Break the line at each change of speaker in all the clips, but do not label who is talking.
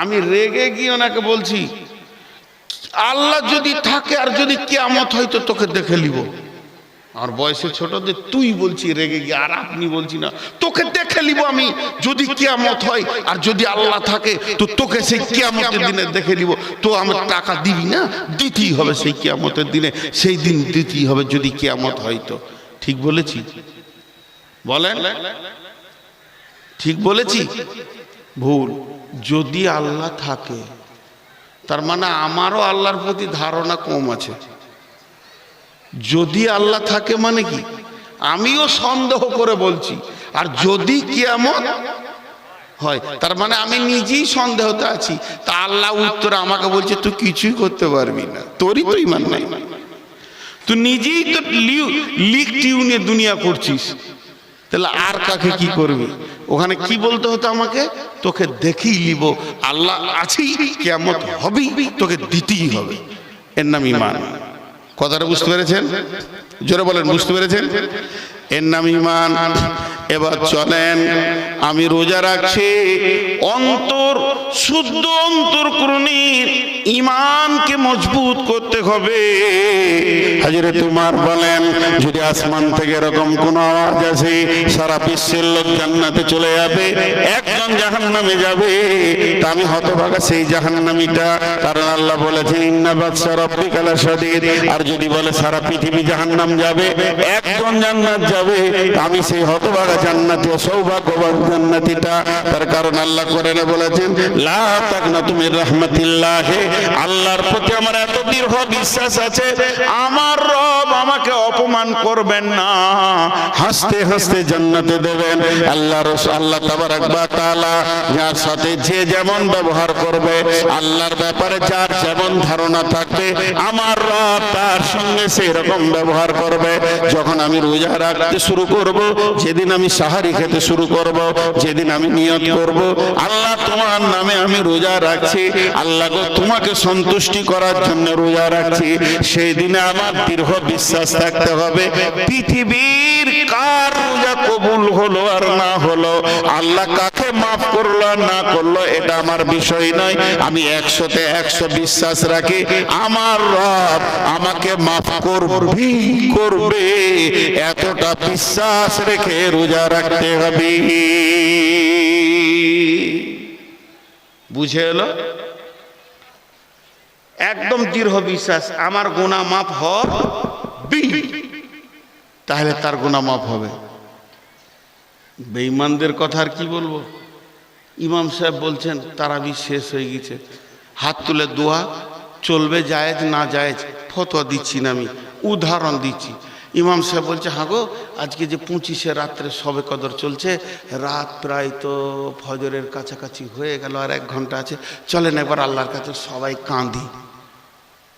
আমি রেগে গিয়ে ওনাকে বলছি, আল্লাহ যদি থাকে আর যদি কেয়ামত হয় তো তোকে দেখে নিব। আর বয়সে ছোটদের তুই বলছি রেগে গিয়ে, আর আপনি বলছি না। তোকে দেখে নিব আমি, যদি কিয়ামত হয় আর যদি আল্লাহ থাকে, তো তোকে সেই কিয়ামতের দিনে দেখে নিব। তো আমার টাকা দিবি না? দিতেই হবে সেই কিয়ামতের দিনে। সেই দিন দিতেই হবে যদি কিয়ামত হয় তো। ঠিক বলেছি? বলেন? ঠিক বলেছি? ভুল। যদি আল্লাহ থাকে, তার মানে আমারও আল্লাহর প্রতি ধারণা কম আছে। যদি আল্লাহ থাকে মানে কি? আমিও সন্দেহ করে বলছি। আর যদি কিয়ামত হয়, তার মানে আমি নিজেই সন্দেহতে আছি। তা আল্লাহ উত্তরে আমাকে বলছে, তুই কিছুই করতে পারবি না। তোরই তো ইমান নাই। তুই নিজেই তো লিক টিউনে দুনিয়া করছিস। তাহলে আর কাকে কি করবি? ওখানে কি বলতে হতো আমাকে? তোকে দেখেই নিব। আল্লাহ আছেই কেমন হবেই, তোকে দিতেই হবে। এর নাম ইমান কথাটা বুঝতে পেরেছেন? জোরে বলেন, বুঝতে পেরেছেন? এর নাম ইমান এবার চলেন, আমি রোজা রাখছি। অন্তর, শুদ্ধ অন্তর করুণীর ইমানকে মজবুত করতে হবে। হাজিরে তোমার বলেন, যদি আসমান থেকে এরকম কোন আওয়াজ আসে, সারা বিশ্বের লোক জান্নাতে চলে যাবে, একজন জাহান্নামে যাবে। তা আমি হতভাগা সেই জাহান্নামীটা, কারণ আল্লাহ বলেছেন, ইন্না বাদশা সাদিদ আর যদি বলে, সারা পৃথিবী জাহান্নাম যাবে, একজন জান্নাত যাবে আমি সেই হতভাগা জান্নাতি সৌভাগ্যবান জান্নাতিটা। তার কারণ আল্লাহ করে বলেছেন, লা তাকনা তুমি রহমাতিল্লাহ। আল্লাহর প্রতি আমার এত দৃঢ় বিশ্বাস আছে, আমার রব আমাকে অপমান করবেন না। হাসতে হাসতে জান্নাতে দেবেন। আল্লাহ আল্লাহ যার সাথে যে যেমন ব্যবহার করবে, আল্লাহর ব্যাপারে যার যেমন ধারণা থাকবে, আমার রব তার সঙ্গে সেই রকম ব্যবহার করবে। যখন আমি রোজা রাখতে শুরু করব, যেদিন আমি সাহারি খেতে শুরু করব, যেদিন আমি নিয়ত করব, আল্লাহ তোমার নামে আমি রোজা রাখছি, আল্লাহ তোমাকে সন্তুষ্টি করার জন্য রোজা রাখছি। সেই দিনে আমার দীর্ঘ বিশ্বাস থাকতে হবে। পৃথিবীর কার রোজা কবুল হলো আর না হলো, আল্লাহ কাকে মাফ করল না করল, এটা আমার বিষয় নয়। আমি একশোতে একশো বিশ্বাস রাখি, আমার রব আমাকে মাফ করবি, করবে, এতটা বিশ্বাস রেখে রোজা রাখতে হবে। বুঝে এলো? একদম দৃঢ় বিশ্বাস, আমার গোনা মাফ হবে তাহলে তার গোনা মাফ হবে। বেঈমানদের কথা আর কি বলব? ইমাম সাহেব বলছেন, তারাবি শেষ হয়ে গেছে। হাত তুলে দোয়া, চলবে জায়েজ না জায়েজ, ফতোয়া দিচ্ছি না আমি, উদাহরণ দিচ্ছি। ইমাম সাহেব বলছে হ্যাঁ গো, আজকে যে পঁচিশে রাত্রে সবে কদর চলছে, রাত প্রায় তো ফজরের কাছাকাছি হয়ে গেল আর এক ঘণ্টা আছে। চলেন একবার আল্লাহর কাছে সবাই কাঁদি।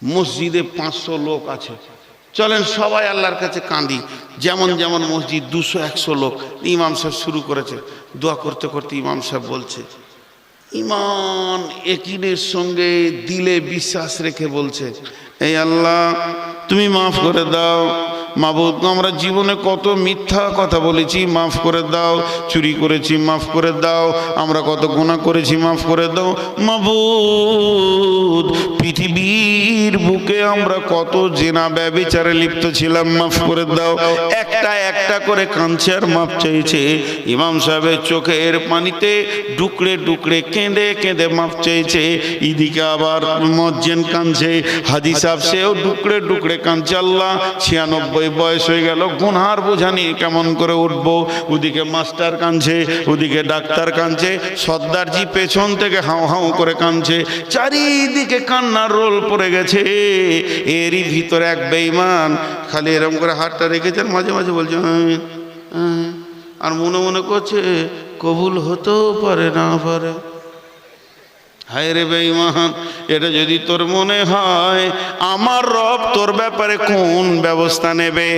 মসজিদে পাঁচশো লোক আছে। চলেন সবাই আল্লাহর কাছে কাঁদি যেমন যেমন মসজিদ দুশো, একশো লোক, ইমাম সাহেব শুরু করেছে। দোয়া করতে করতে ইমাম সাহেব বলছে, ইমান একিনের সঙ্গে দিলে বিশ্বাস রেখে বলছে এই আল্লাহ, তুমি মাফ করে দাও মাবুদ, আমরা জীবনে কত মিথ্যা কথা বলেছি, মাফ করে দাও, চুরি করেছি, মাফ করে দাও, আমরা কত গুণা করেছি, মাফ করে দাও। মাবুদ, পৃথিবীর বুকে আমরা কত জেনা ব্যবিচারে লিপ্ত ছিলাম, মাফ করে দাও। একটা একটা করে কাঁদছে আর মাফ চাইছে। ইমাম সাহেবের চোখের পানিতে ডুকড়ে ডুকরে কেঁদে কেঁদে মাফ চাইছে। এদিকে আবার মজ্জেন কাঁদছে হাজি সাহেব সেও ডুকরে ডুকরে কাঁদছে, আল্লাহ ছিয়ানব্বই বয়স হয়ে গেল, গুনহার বোঝা নিয়ে কেমন করে উঠবো? ওদিকে মাস্টার কাঁদছে, ওদিকে ডাক্তার কাঁদছে, সর্দারজি পেছন থেকে হাউ হাউ করে কাঁদছে, চারিদিকে কান্নার রোল পড়ে গেছে। এরই ভিতরে এক বেইমান খালি এরকম করে হাতটা রেখেছেন মাঝে মাঝে বলছে। আর মনে মনে করছে, কবুল হতেও পারে, না পারে। হায় রে বেঈমান, এটা যদি তোর মনে হয়, আমার রব তোর ব্যাপারে কোন ব্যবস্থা নেবে?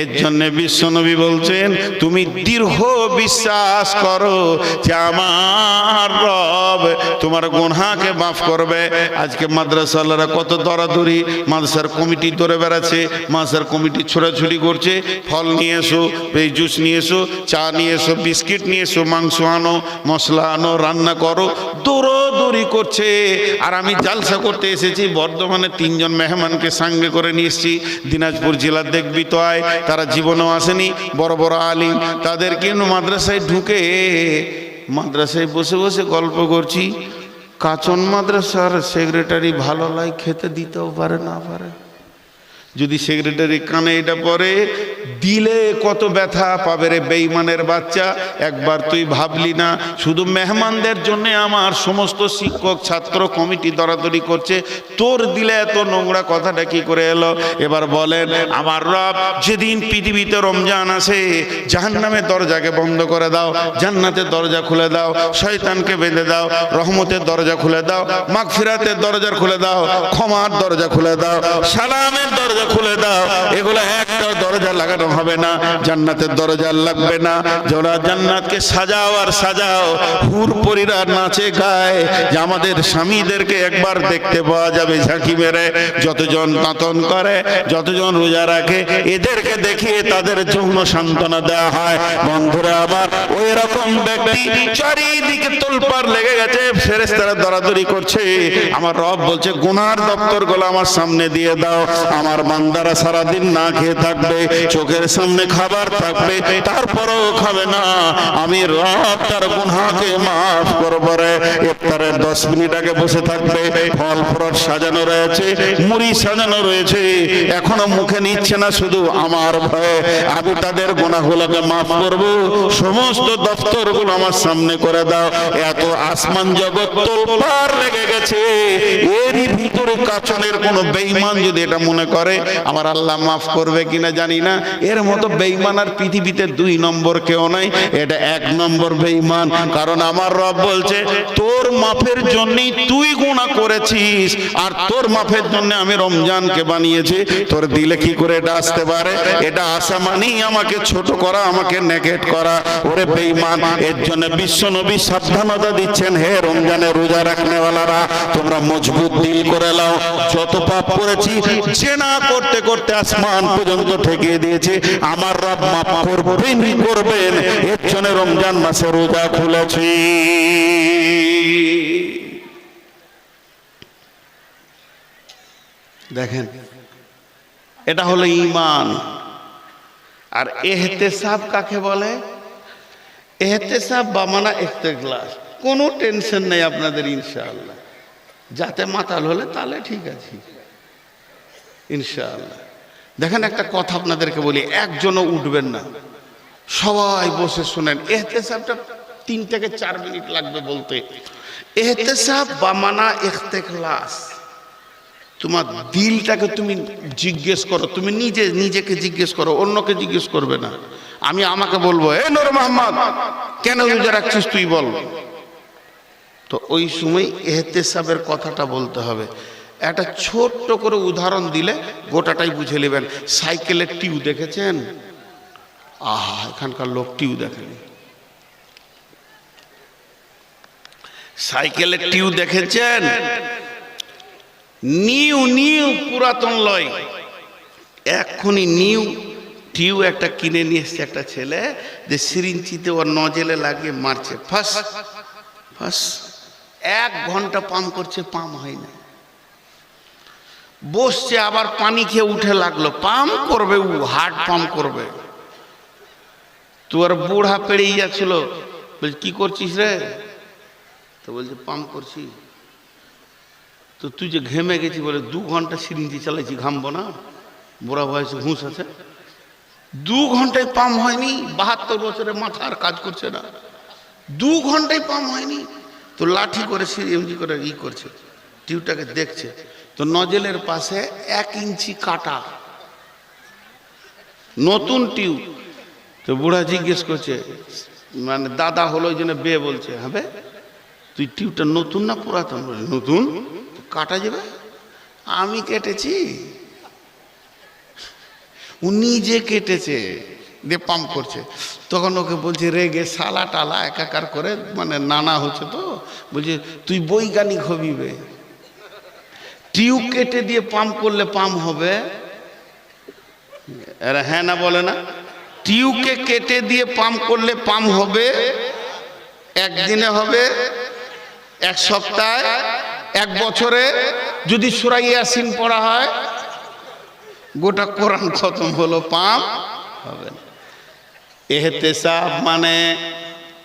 এর জন্য বিশ্বনবী বলছেন, তুমি দীর্ঘ বিশ্বাস করো যে আমার রব তোমার গুনহাকে মাফ করবে। আজকে মাদ্রাসাওয়ালারা কত দরাদরি, মাদ্রাসার কমিটি ধরে বেড়াচ্ছে, মাদ্রাসার কমিটি ছোড়াছুড়ি করছে। ফল নিয়ে এসো এই জুস নিয়ে এসো, চা নিয়ে এসো, বিস্কিট নিয়ে এসো, মাংস আনো, মশলা আনো, রান্না করো, দৌড়োদৌড়ি করছে, আর আমি জালসা করতে এসেছি বর্ধমানে তিনজন মেহমানকে সঙ্গে করে নিয়ে এসেছি, দিনাজপুর জেলার দেখবি তো আয়, তারা জীবনেও আসেনি, বড় বড় আলিম তাদের কিন্তু মাদ্রাসায় ঢুকে, মাদ্রাসায় বসে বসে গল্প করছি, কাচন মাদ্রাসার সেক্রেটারি ভালো লাই খেতে দিতেও পারে, না পারে। যদি সেক্রেটারি কানে এটা পরে দিলে কত ব্যথা পাবে রে বেইমানের বাচ্চা? একবার তুই ভাবলি না, শুধু মেহমানদের জন্য আমার সমস্ত শিক্ষক, ছাত্র, কমিটি দরাদরি করছে, তোর দিলে এত নোংরা কথাটা কি করে এলো? এবার বলেন, আমার রব যেদিন পৃথিবীতে রমজান আসে, জাহান্নামের দরজাকে বন্ধ করে দাও, জান্নাতের দরজা খুলে দাও, শয়তানকে বেঁধে দাও, রহমতের দরজা খুলে দাও, মাগফিরাতের দরজা খুলে দাও, ক্ষমার দরজা খুলে দাও, সালামের দরজা খুলে দাও। এগুলো একটা দরজা লাগানো হবে না। জান্নাতের দরজা লাগবে না। যারা জান্নাতকে সাজাও আর সাজাও হুর পরিরা নাচে গায়। যে আমাদের স্বামীদেরকে একবার দেখতে পাওয়া যাবে ঝাঁকি মেরে, যতজন তাঁতন করে, যতজন রোজা রাখে, এদেরকে দেখিয়ে তাদের যৌন সান্ত্বনা দেওয়া হয়। বন্ধুরা, আবার ওই রকম ব্যক্তি চারিদিকে তোলপার লেগে গেছে ফেরেস্তারা দরাদরি করছে। আমার রব বলছে, গুনার দপ্তরগুলো আমার সামনে দিয়ে দাও। আমার বান্দারা সারাদিন না খেয়ে থাকবে, চোখের সামনে খাবার থাকবে, তারপরেও খাবে না। আমি রব তার গুনাকে মাফ করব রে। ইফতারের দশ মিনিট আগে বসে থাকবে, ফল ফ্রট সাজানো রয়েছে, মুড়ি সাজানো রয়েছে। এখনও মুখে নিচ্ছে না শুধু আমার ভয়ে। আমি তাদের গুণাগুলোকে মাফ করব। সমস্ত দপ্তরগুলো আমার সামনে করে দাও। এত আসমান জগৎ তোলপার লেগে গেছে। এরই ভিতরে কাচনের কোনো বেঈমান যদি এটা মনে করে আমার আল্লাহ মাফ করবে কিনা জানি না। এর মতো বেঈমান আর পৃথিবীতে দুই নম্বর কেউ নাই। এটা এক নম্বর বেঈমান। কারণ আমার রব বলছে, তোর মাফের জন্যই তুই গুণা করেছিস, আর তোর মাফের জন্য আমি রমজানকে বানিয়েছি। তোর দিলে কি করে এটা আসতে পারে? এটা আসা মানেই আমাকে ছোট করা, আমাকে নেগেট করা। ওরে বেঈমান, এর জন্য বিশ্ব নবী সাবধানতা দিচ্ছেন, হে রমজানে রোজা রাখনেওয়ালারা, তোমরা মজবুত দিল করে লাও। যত পাপ করেছি জেনা করতে করতে আসমান পর্যন্ত ঠেকিয়ে দিয়েছে। আমার রব মাফ করবেন করবেন। এর জন্য রমজান মাসে রোজা খুলেছি। দেখেন এটা হলো ইমান আর এহতেসাব কাকে বলে? এহতেসাব বা মানা ইখতেগ্লাস। কোনো টেনশন নেই আপনাদের ইনশাআল্লাহ। যাতে মাতাল হলে তাহলে ঠিক আছে। ইনশাআল্লাহ। দেখেন একটা কথা আপনাদেরকে বলি, একজনও উঠবেন না। সবাই বসে শোনেন, এহতেসাবটা তিন থেকে চার মিনিট লাগবে বলতে। এহতেসাব বা মানা ইখতেগ্লাস তোমার দিলটাকে তুমি জিজ্ঞেস করো, তুমি নিজে, নিজেকে জিজ্ঞেস করো, অন্যকে জিজ্ঞেস করবে না। আমি আমাকে বলব, এ নর মোহাম্মদ, কেন রোজা রাখছিস তুই বল? তো ওই সময় এহতেসাবের কথাটা বলতে হবে। একটা ছোট্ট করে উদাহরণ দিলে গোটাটাই বুঝে নেবেন। সাইকেলের টিউ দেখেছেন? আহা, এখানকার লোক টিউ দেখেনি। সাইকেলের টিউ দেখেছেন? নিউ নিউ, পুরাতন লয়। এক্ষুনি নিউ টিউ একটা কিনে নিয়ে এসছে একটা ছেলে যে সিরিঞ্চিতে ওর নজেলে লাগিয়ে মারছে। ফাস ফাস এক ঘণ্টা পাম করছে পাম হয় না বসছে, আবার পানি খেয়ে উঠে লাগল। পাম করবে ও হার্ট পাম্প করবে। তোর বুড়া পেরিয়ে যাচ্ছিল। বলছে, কি করছিস রে? তো বলছে, পাম্প করছি। তো তুই যে ঘেমে গেছি বলে দু ঘণ্টা সিরিঞ্জি চালাইছি, ঘামবো না। বুড়া বয়সে ঘুষ আছে। দু ঘন্টায় পাম হয়নি, বাহাত্তর বছরে মাথা আর কাজ করছে না। দু ঘন্টায় পাম হয়নি। তো লাঠি করে সিরিঞ্জি করে ই করছে টিউটাকে দেখছে। তো নজেলের পাশে এক ইঞ্চি কাটা। নতুন টিউ তো বুড়া জিজ্ঞেস করছে মানে দাদা হলো ওই জন্য বে বলছে হবে তুই টিউটা নতুন না পুরাতন? বলে, নতুন? কাটা যাবে। আমি কেটেছি। ও নিজে কেটেছে দিয়ে পাম্প করছে, তখন ওকে বলছে, রেগে সালা টালা একাকার করে মানে নানা হচ্ছে তো। বলছে, তুই বৈজ্ঞানিক হবি বে। টিউব কেটে দিয়ে পাম্প করলে পাম্প হবে? এরা হ্যাঁ না বলে না। টিউকে কেটে দিয়ে পাম্প করলে পাম্প হবে? একদিনে হবে? এক সপ্তাহে? এক বছরে? যদি সুরাই ইয়াসিন পড়া হয়? গোটা কোরআন খতম হলো, পাম্প হবে না। এহতেসাব মানে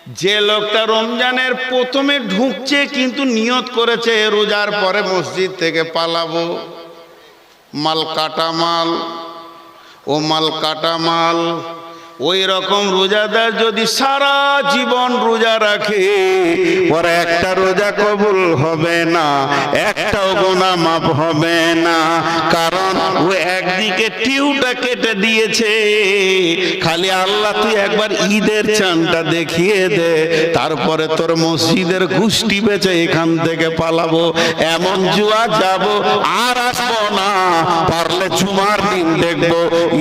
যে লোকটা রমজানের প্রথমে ঢুকছে কিন্তু নিয়ত করেছে রোজার পরে মসজিদ থেকে পালাবো। মাল কাটা মাল, ও মাল কাটা মাল ওই রকম রোজাদার যদি সারা জীবন রোজা রাখে ওর একটা রোজা কবুল হবে না, একটাও গোনা মাপ হবে না। কারণ ও একদিকে টিউটা কেটে দিয়েছে, খালি আল্লাহ তুই একবার ঈদের চানটা দেখিয়ে দে, তারপরে তোর মসজিদের গুষ্টি বেচে এখান থেকে পালাবো, এমন জুয়া যাব, আর আসব না। পারলে জুমার দিন দেখব,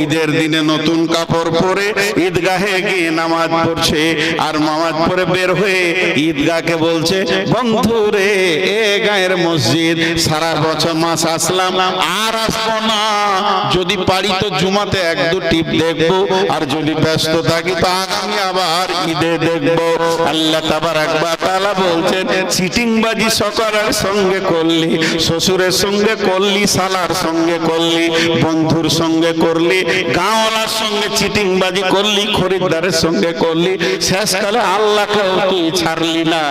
ঈদের দিনে নতুন কাপড় পরে ঈদগাহে গিয়ে নামাজ পড়ছে আর নামাজ পড়ে বের হয়ে ঈদগাহকে বলছে, বন্ধু রে, এ গায়ের মসজিদ, সারা বছর মাস আসলাম, আর আসব না। যদি পারি তো জুমাতে এক দু টিপ দেখব, আর যদি ব্যস্ত থাকি তো আগামী আবার ঈদে দেখব। আল্লাহ তাবার একবার তালা বলছেন, চিটিংবাজি সকলের সঙ্গে করলি, শ্বশুরের সঙ্গে করলি সালার সঙ্গে করলি, বন্ধুর সঙ্গে করলি, গাঁওয়ালার সঙ্গে চিটিংবাজি করলি, খরিদ্দারের সঙ্গে করলি, শেষকালে আল্লাহকেও ছাড়লি না?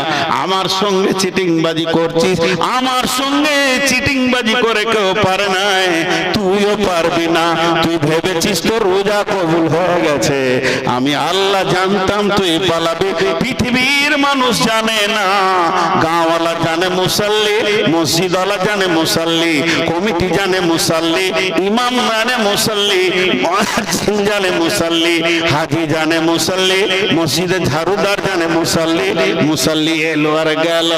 আমার সঙ্গে চিটিংবাজি করছিস, আমার সঙ্গে চিটিংবাজি করে কেউ পারে নাই, তুইও পারবি না। তুই ভেবেছিস তো রোজা কবুল হয়ে গেছে। আমি আল্লাহ জানতাম তুই পালাবি, পৃথিবীর মানুষ জানে না। মুসাল্লি, মসজিদওয়ালা জানে মুসাল্লি, কমিটি জানে মুসাল্লি, ইমাম জানে মুসাল্লি জানে মুসাল্লি, হাজি জানে মুসাল্লি, মসজিদে ঝাড়ুদার জানে মুসাল্লি মুসাল্লি এলো আর গেল।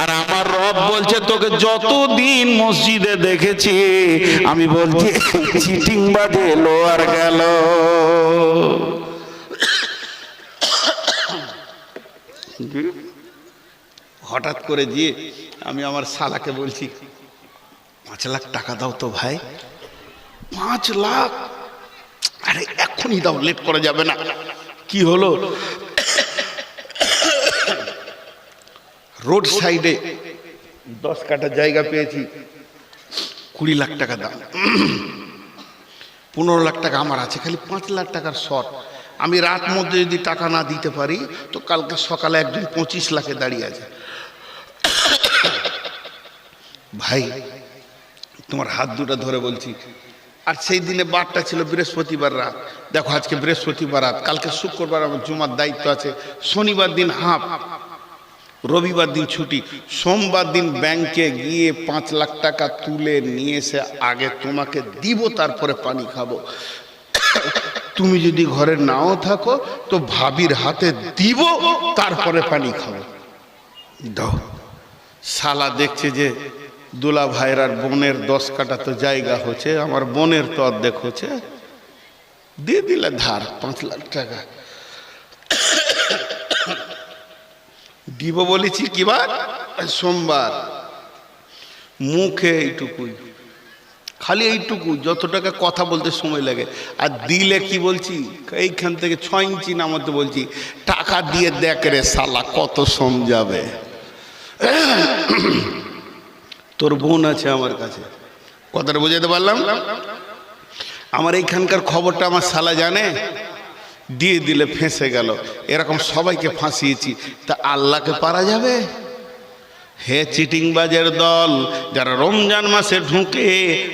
আর আমার রব বলছে, তোকে যতদিন মসজিদে দেখেছি, আমি বলছি, চিটিং বাজে এলো আর গেল। হঠাৎ করে গিয়ে আমি আমার শালাকে বলছি, পাঁচ লাখ টাকা দাও তো ভাই। পাঁচ লাখ? আরে এখনই দাও লেট করা যাবে না। কি হলো? রোড সাইডে দশ কাটা জায়গা পেয়েছি, কুড়ি লাখ টাকা দাম পনেরো লাখ টাকা আমার আছে, খালি পাঁচ লাখ টাকার শর্ট। আমি রাত মধ্যে যদি টাকা না দিতে পারি, তো কালকে সকালে একজন পঁচিশ লাখে দাঁড়িয়ে আছে। ভাই, তোমার হাত দুটো ধরে বলছি। আর সেই দিনে বারটা ছিল বৃহস্পতিবার রাত। দেখো, আজকে বৃহস্পতিবার রাত। কালকে শুক্রবার আমার জুমার দায়িত্ব আছে। শনিবার দিন হাফ, রবিবার দিন ছুটি। সোমবার দিন ব্যাংকে গিয়ে পাঁচ লাখ টাকা তুলে নিয়ে এসে আগে তোমাকে দিব, তারপরে পানি খাব। তুমি যদি ঘরে নাও থাকো, তো ভাবির হাতে দিব, তারপরে পানি খাব। দাও। শালা দেখছে যে দুলা ভাইয়ের আর বোনের দশ কাটা তো জায়গা হচ্ছে, আমার বোনের তো অর্ধেক হচ্ছে। দিয়ে দিলে ধার পাঁচ লাখ টাকা। দিব বলেছি কিবার সোমবার। মুখে এইটুকুই খালি এইটুকু যত টাকা কথা বলতে সময় লাগে। আর দিলে কি বলছি? এইখান থেকে ছ ইঞ্চি নামাতে বলছি, টাকা দিয়ে দেখ রে সালা কত সম যাবে। তোর বোন আছে আমার কাছে। কথাটা বোঝাতে পারলাম? আমার এইখানকার খবরটা আমার সালা জানে? দিয়ে দিলে ফেঁসে গেল। এরকম সবাইকে ফাঁসিয়েছি। তা আল্লাহকে পারা যাবে? হে চিটিংবাজের দল, যারা রমজান মাসে ঢুকে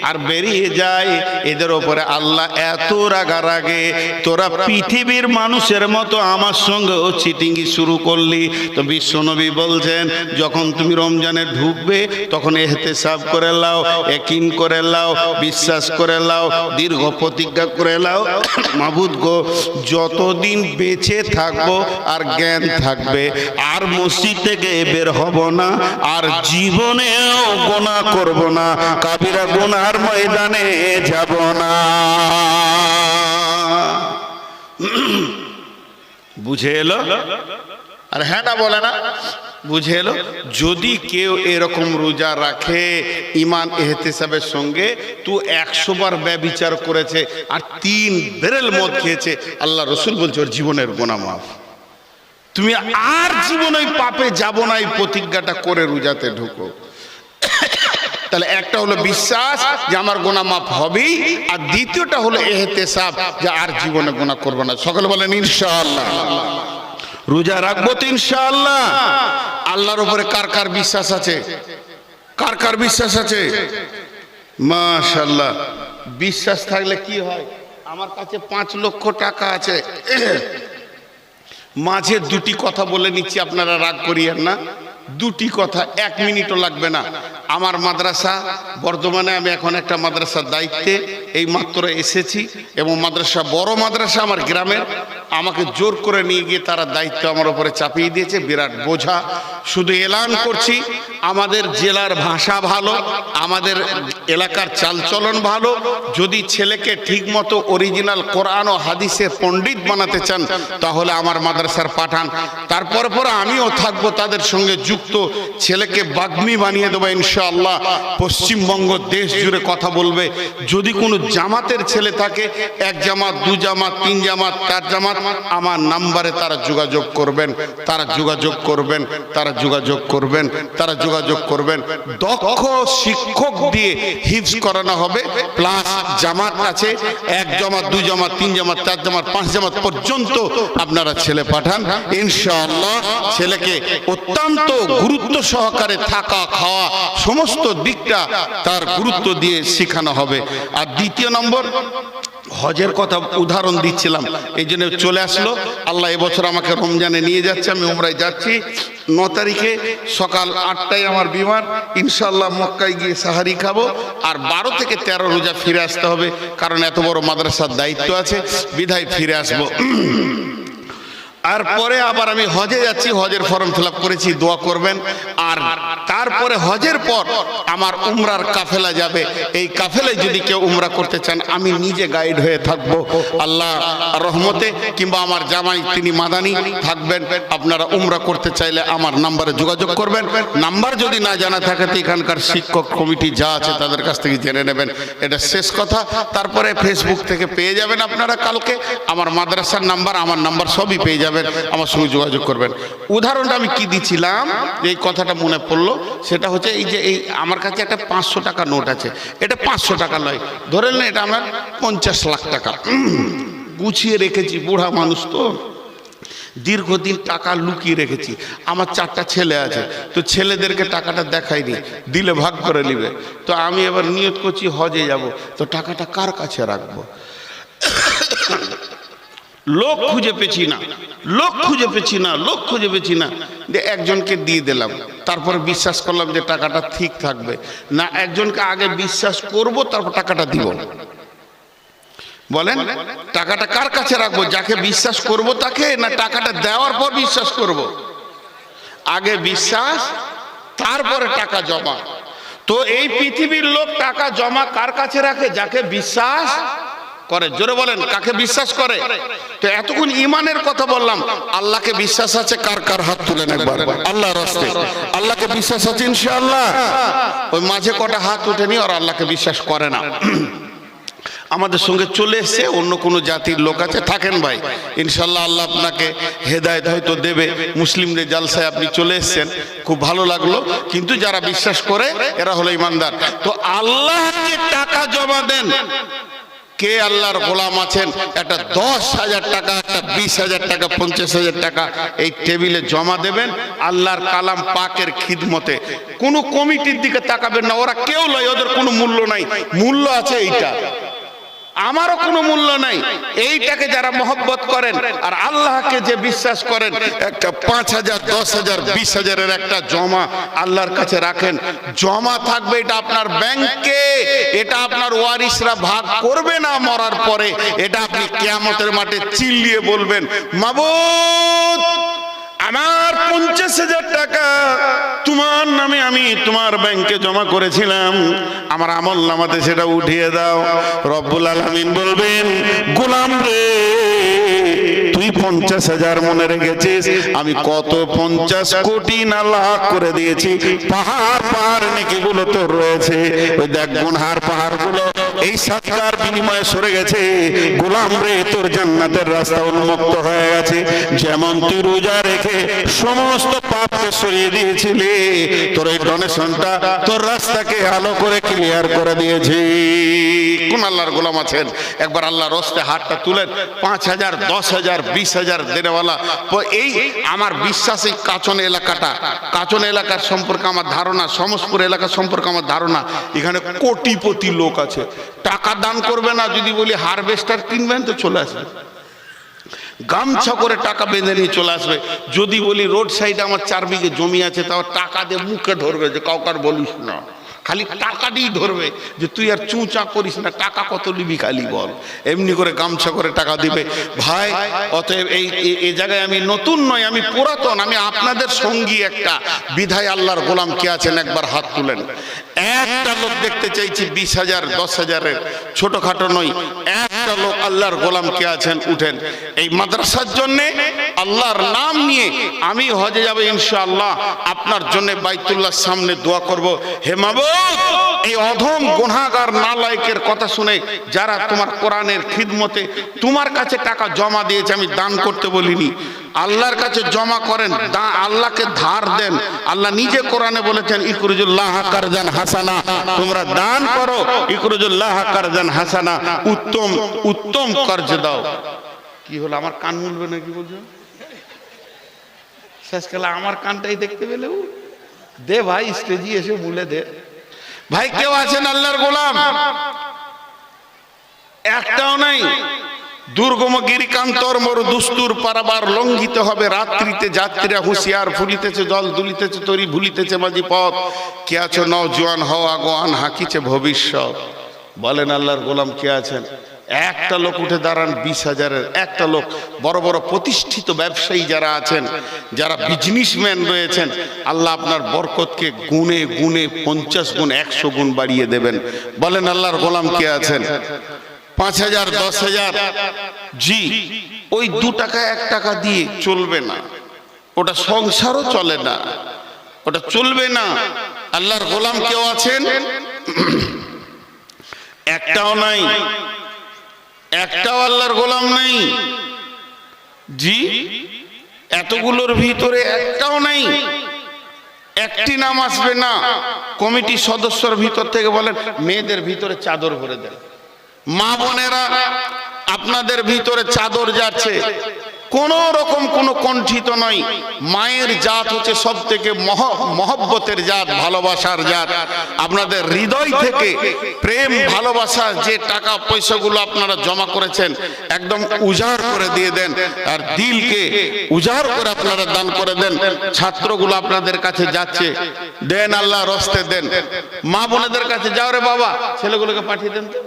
আর বেরিয়ে যায়, এদের ওপরে আল্লাহ এত রাগারাগে। তোরা পৃথিবীর মানুষের মতো আমার সঙ্গেও চিটিংই শুরু করলি। তো বিশ্বনবী বলছেন, যখন তুমি রমজানে ঢুকবে, তখন এহতেসাব করে লাও, একিন করে লাও, বিশ্বাস করে লাও, দীর্ঘ প্রতিজ্ঞা করে লাও। মাবুদ গো, যতদিন বেঁচে থাকব আর জ্ঞান থাকবে, আর মসজিদ থেকে বের হব না
আর জীবনেও গোনা করব না কাবিরা গোনার ময়দানে যাব না। বুঝে এলো?
আর হ্যাঁ না বলে না, বুঝে এলো? যদি কেউ এরকম রোজা রাখে ইমান এহতেসাবের সঙ্গে, তো একশো বার ব্যবিচার করেছে আর তিন বেরেল মদ খেয়েছে, আল্লাহ রসুল বলছে, ওর জীবনের গোনা মাফ। তুমি আর জীবনে পাপে যাব না, এই প্রতিজ্ঞাটা করে রোজাতে ঢুকো। তাহলে একটা হলো বিশ্বাস যে আমার গোনা মাফ হবেই, আর দ্বিতীয়টা হলো এহতেসাব যে আর জীবনে গোনা করব না। সকলে বলেন, ইনশাআল্লাহ। রোজা রাখব তো ইনশাআল্লাহ। আল্লাহর উপরে কার কার বিশ্বাস আছে? কার কার বিশ্বাস আছে? মাশাল্লাহ বিশ্বাস থাকলে কি হয়? আমার কাছে পাঁচ লক্ষ টাকা আছে। মাঝে দুটি কথা বলে নিচ্ছি, আপনারা রাগ করিয়েন না। দুটি কথা, এক মিনিটও লাগবে না। আমার মাদ্রাসা, বর্ধমানে আমি এখন একটা মাদ্রাসার দায়িত্বে, এই মাত্র এসেছি এবং মাদ্রাসা বড় মাদ্রাসা আমার গ্রামের। আমাকে জোর করে নিয়ে গিয়ে তারা দায়িত্ব আমার উপরে চাপিয়ে দিয়েছে। বিরাট বোঝা। শুধু এলান করছি। আমাদের জেলার ভাষা ভালো, আমাদের এলাকার চালচলন ভালো। যদি ছেলেকে ঠিকমতো অরিজিনাল কোরআন ও হাদিসের পণ্ডিত বানাতে চান, তাহলে আমার মাদ্রাসার পাঠান। তারপর পর আমিও থাকব তাদের সঙ্গে যুক্ত। ছেলেকে বাগ্মি বানিয়ে দেবো ইনশাআল্লাহ। পশ্চিমবঙ্গ দেশ জুড়ে কথা বলবে। যদি কোনো জামাতের ছেলে থাকে, এক জামাত, দু জামাত, তিন জামাত, চার জামাত আমার নাম্বারে তারা যোগাযোগ করবেন, তারা যোগাযোগ করবেন, তারা যোগাযোগ করবেন, তারা যোগাযোগ করবেন। দক্ষ শিক্ষক দিয়ে হিফজ করানো হবে প্লাস জামাত আছে, এক জামাত, দুই জামাত, তিন জামাত, চার জামাত, পাঁচ জামাত পর্যন্ত আপনারা ছেলে পাঠান। ইনশাআল্লাহ ছেলেকে অত্যন্ত গুরুত্ব সহকারে থাকা, খাওয়া, সমস্ত দিকটা তার গুরুত্ব দিয়ে শেখানো হবে। আর দ্বিতীয় নম্বর হজের কথা উদাহরণ দিচ্ছিলাম। এই জন্য চলে আসলো। আল্লাহ এবছর আমাকে রমজানে নিয়ে যাচ্ছে, আমি ওমরায় যাচ্ছি। ন তারিখে সকাল আটটায় আমার বিমান ইনশাল্লাহ মক্কায় গিয়ে সাহারি খাব। আর বারো থেকে তেরো রোজা ফিরে আসতে হবে, কারণ এত বড় মাদ্রাসার দায়িত্ব আছে। বিধায় ফিরে আসব। আর পরে আবার আমি হজে যাচ্ছি, হজের ফর্ম ফিল করেছি, দোয়া করবেন। আর তারপরে হজের পর আমার উমরার কাফেলা যাবে। এই কাফেলায় যদি কেউ উমরা করতে চান, আমি নিজে গাইড হয়ে থাকব। আল্লাহ রহমতে, কিংবা আমার জামাই তিনি মাদানি, থাকবেন। আপনারা উমরা করতে চাইলে আমার নাম্বারে যোগাযোগ করবেন। নাম্বার যদি না জানা থাকে তো এখানকার শিক্ষক কমিটি যা আছে তাদের কাছ থেকে জেনে নেবেন। এটা শেষ কথা। তারপরে ফেসবুক থেকে পেয়ে যাবেন আপনারা কালকে। আমার মাদ্রাসার নাম্বার, আমার নাম্বার সবই পেয়ে যাবেন। আমার সঙ্গে যোগাযোগ করবেন। উদাহরণটা আমি কি দিছিলাম? এই কথাটা মনে পড়ল, সেটা হচ্ছে এই যে এই আমার কাছে একটা পাঁচশো টাকা নোট আছে। এটা পাঁচশো টাকা নয়। ধরে নেন এটা আমার পঞ্চাশ লাখ টাকা। গুছিয়ে রেখেছি, বুড়া মানুষ তো। দীর্ঘদিন টাকা লুকিয়ে রেখেছি। আমার চারটা ছেলে আছে। তো ছেলেদেরকে টাকাটা দেখাইনি, দিলে ভাগ করে নিবে। তো আমি এবার নিয়ত করছি, হজে যাব। তো টাকাটা কার কাছে রাখব? লোক খুঁজে পেছি না। লোক খুঁজে পেছি না, লোক খুঁজে পেছি না। যে একজনকে দিয়ে দিলাম। তারপরে বিশ্বাস করলাম যে টাকাটা ঠিক থাকবে। না, একজনকে আগে বিশ্বাস করব, তারপর টাকাটা দিব। বলেন, টাকাটা কার কাছে রাখব? যাকে বিশ্বাস করব তাকে, না টাকাটা দেওয়ার পর বিশ্বাস করব? আগে বিশ্বাস, তারপরে টাকা জমা। তো এই পৃথিবীর লোক টাকা জমা কার কাছে রাখে? যাকে বিশ্বাস করে জোরে বলেন, কাকে বিশ্বাস করে? তো এতক্ষণ ইমানের কথা বললাম। আল্লাহকে বিশ্বাস আছে কার কার হাত তুলেন একবার? আল্লাহ রাস্তে। আল্লাহকে বিশ্বাস আছে ইনশাআল্লাহ। ওই মাঝে কটা হাত উঠেনি আর আল্লাহকে বিশ্বাস করে না। আমাদের সঙ্গে চলে এসছে, অন্য কোনো জাতির লোক আছে। থাকেন ভাই ইনশাল্লাহ আল্লাহ আপনাকে হেদায়ত হয়তো দেবে। মুসলিমদের জালসায় আপনি চলে এসছেন, খুব ভালো লাগল। কিন্তু যারা বিশ্বাস করে, এরা হলো ইমানদার। তো আল্লাহকে টাকা জমা দেন কে আল্লাহর গোলাম আছেন? একটা দশ হাজার টাকা, একটা বিশ হাজার টাকা, পঞ্চাশ হাজার টাকা এই টেবিলে জমা দেবেন। আল্লাহর কালাম পাকের খিদমতে। কোনো কমিটির দিকে তাকাবেন না। ওরা কেউ লয় ওদের কোনো মূল্য নাই। মূল্য আছে এইটা। আমারও কোনো মূল্য নাই। এইটাকে যারা মহব্বত করেন আর আল্লাহকে যে বিশ্বাস করেন, একটা পাঁচ হাজার, দশ হাজার, বিশ হাজারের একটা জমা আল্লাহর কাছে রাখেন। জমা থাকবে এটা আপনার ব্যাংকে, এটা আপনার ওয়ারিসরা ভাগ করবে না মরার পরে, এটা আপনি কেয়ামতের মাঠে চিল্লিয়ে বলবেন, মাবুদ
আমার পঞ্চাশ হাজার টাকা তোমার নামে আমি তোমার ব্যাংকে জমা করেছিলাম। আমার আমল নামাতে সেটা উঠিয়ে দাও। রব্বুল আলমিন বলবেন, গোলাম রে, তুই পঞ্চাশ হাজার মনে রেখেছিস? আমি কত পঞ্চাশ কোটি না লাখ করে দিয়েছি। পাহাড় পাহাড় নাকি গুলো তোর রয়েছে? ওই দেখ গুনহার পাহাড়গুলো এই সৎকার বিনিময়ে সরে গেছে। গোলাম রে, তোর জান্নাতের রাস্তা উন্মুক্ত হয়ে গেছে। যেমন তুই রোজা রেখে সমস্ত পাপকে সরিয়ে দিয়েছিলি, তোর এই ডোনেশনটা তোর রাস্তাকে আলো করে ক্লিয়ার করে দিয়েছি।
কোন আল্লাহর গোলাম আছেন? একবার আল্লাহর রস্তে হাতটা তুলেন। পাঁচ হাজার, দশ হাজার, বিশ হাজার দেনেওয়ালা। এই আমার বিশ্বাস কাচন এলাকাটা, কাচন এলাকার সম্পর্কে আমার ধারণা সমসপুর এলাকা সম্পর্কে আমার ধারণা। এখানে কোটিপতি লোক আছে। টাকা দান করবে না, যদি বলি হারভেস্টার কিনবেন তো চলে আসবে। গামছা করে টাকা বেঁধে নিয়ে চলে আসবে। যদি বলি রোড সাইডে আমার চার বিঘে জমি আছে, তাও টাকা দিয়ে মুখে ধরবে যে কাউকার বলিস না। খালি টাকা দিয়ে ধরবে যে তুই আর চুঁচা করিস না, টাকা কত নিবি খালি বল। এমনি করে গামছা করে টাকা দিবে। ভাই, অতএব এই জায়গায় আমি নতুন নয়, আমি পুরাতন, আমি আপনাদের সঙ্গী একটা। বিধায় আল্লাহর গোলাম কে আছেন? একবার হাত তুলেন। একটা লোক দেখতে চাইছি বিশ হাজার, দশ হাজারের, ছোটখাটো নয় একটা আল্লাহর গোলাম কে আছেন? উঠেন। এই মাদ্রাসার জন্যে আল্লাহর নাম নিয়ে আমি হজে যাবে ইনশাআল্লাহ। আপনার জন্য বাইতুল্লাহর সামনে দোয়া করব। হে মাবুদ, এই অধম গুনাহগার নালায়কের কথা শুনে যারা তোমার কোরআনের খিদমতে তোমার কাছে টাকা জমা দিয়েছে, আমি দান করতে বলিনি। আল্লাহর কাছে জমা করেন, দা- আল্লাহকে ধার দেন। আল্লাহ নিজে কোরআনে বলেছেন, ইকরুজুল্লাহ কারজান হাসানা। তোমরা দান করো, ইকরুজুল্লাহ কারজান হাসানা। উত্তম উত্তম কার্য দাও। কি হলো, আমার কান মুলবে নাকি বলছো? শেষকালে আমার কানটাই দেখতে পেলে। দে ভাই স্টেজি এসে মুলে দে। ভাই, কেউ আছেন আল্লাহর গোলাম? একটাও নাই। দুর্গম গিরিকান্তর মরু দুস্তুর পারাবার লঙ্ঘিত হবে। রাত্রিতে যাত্রীরা হুঁশিয়ার ফুলিতেছে জল দুলিতেছে তরি, ভুলিতেছে মাঝি পথ। কে আছো নওজোয়ান হওয়া গোয়ান হাঁকিছে ভবিষ্যৎ। বলেন আল্লাহর গোলাম কে আছেন? একটা লোক উঠে দাঁড়ান, বিশ হাজারের। একটা লোক, বড় বড় প্রতিষ্ঠিত ব্যবসায়ী যারা আছেন, যারা বিজনেসম্যান রয়েছেন, আল্লাহ আপনার বরকতকে গুণে গুণে পঞ্চাশ গুণ, একশো গুণ বাড়িয়ে দেবেন। বলেন, আল্লাহর গোলাম কে আছেন? পাঁচ হাজার, দশ হাজার? জি, ওই দু টাকা, এক টাকা দিয়ে চলবে না। ওটা সংসারও চলে না। ওটা চলবে না। আল্লাহর গোলাম কেউ আছেন? একটাও নাই। একটাও আল্লাহর গোলাম নাই। জি, এতগুলোর ভিতরে একটাও নাই। একটি নাম আসবে না। কমিটি সদস্যর ভিতর থেকে বলেন, মেয়েদের ভিতরে চাদর ভরে দেন। মা বোনেরা, আপনাদের ভিতরে চাদর যাচ্ছে। কোন রকম কোনো কণ্ঠিত নয়। মায়ের জাত হচ্ছে সব থেকে মহব্বতের জাত, ভালোবাসার জাত। আপনাদের হৃদয় থেকে প্রেম, ভালোবাসা যে টাকা, পয়সাগুলো আপনারা জমা করেছেন, একদম উজাড় করে দিয়ে দেন আর দিলকে উজাড় করে আপনারা দান করে দেন। ছাত্রগুলো আপনাদের কাছে যাচ্ছে, দেন আল্লাহ রস্তে দেন। মা বোনেদের কাছে যাও রে বাবা, ছেলেগুলোকে পাঠিয়ে দেন তো।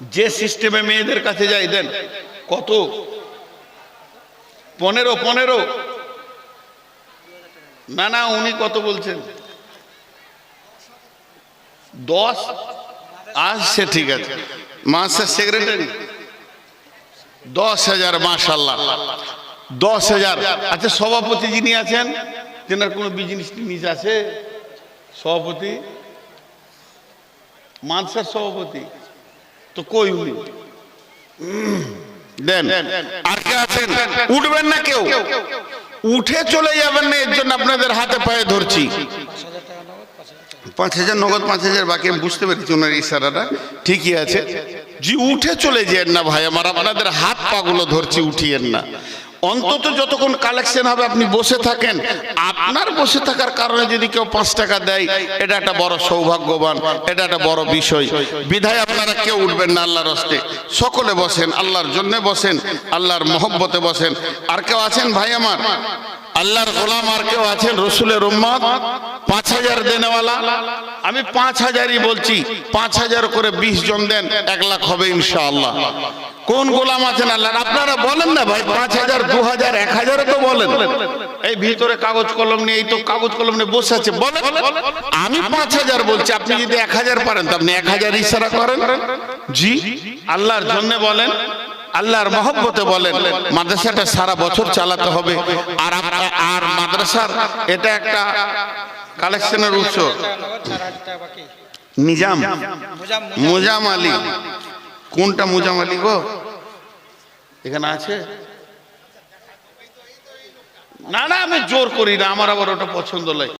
যে সিস্টেমে মেয়েদের কাছে যাই, দেন, কত? পনেরো পনেরো। না না, উনি কত বলছেন? দশ? আসছে, ঠিক আছে। মাস্টার সেক্রেটারি, দশ হাজার মাসাল্লাহ দশ হাজার। আচ্ছা সভাপতি যিনি আছেন, তেনার কোনো বিজনেস টিনিস আছে? সভাপতি? মানসার সভাপতি? তো কই উনি? দেন আর কে আছেন। উঠবেন না কেউ। উঠে চলে যাবেন না এর জন্য আপনাদের হাতে পায়ে ধরছি। পাঁচ হাজার নগদ পাঁচ হাজার বাকি আমি বুঝতে পেরেছি ওনার ইশারাটা। ঠিকই আছে। জি উঠে চলে যেন না ভাই আমার আপনাদের হাত পাগুলো ধরছি উঠিয়েন না। অন্তত যতক্ষণ কালেকশন হবে, আপনি বসে থাকেন। আপনার বসে থাকার কারণে যদি কেউ পাঁচ টাকা দেয়, এটা একটা বড় সৌভাগ্যবান, এটা একটা বড় বিষয়। বিধায় আপনারা কেউ উঠবেন না আল্লাহর হস্তে সকলে বসেন, আল্লাহর জন্য বসেন, আল্লাহর মহব্বতে বসেন। আর কেউ আছেন ভাই আমার? আল্লাহর গোলাম আর কেউ আছেন? রসুলের উম্মত? পাঁচ হাজার দেনেওয়ালা? আমি পাঁচ হাজারই বলছি, পাঁচ হাজার করে বিশ জন দেন, এক লাখ হবে ইনশাআল্লাহ। কোন গোলাম আছেন আল্লাহ? আপনারা বলেন না ভাই পাঁচ হাজার দু হাজার এক হাজারও তো বলেন। এই ভিতরে কাগজ কলম নিয়ে এই তো কাগজ কলম নিয়ে বসে আছে বলেন। আমি পাঁচ হাজার বলছি আপনি যদি এক হাজার পারেন তো আপনি এক হাজার ইশারা করেন। জি আল্লাহর জন্য বলেন আল্লাহর মহব্বতে বলেন মাদ্রাসাটা সারা বছর চালাতে হবে। আর আর মাদ্রাসার এটা একটা কালেকশনের উৎস। নিজাম। মুজাম আলী। কোনটা মোজা আলী গো? এখানে আছে? না না, আমি জোর করি না, আমার আবার ওটা পছন্দ লাগে।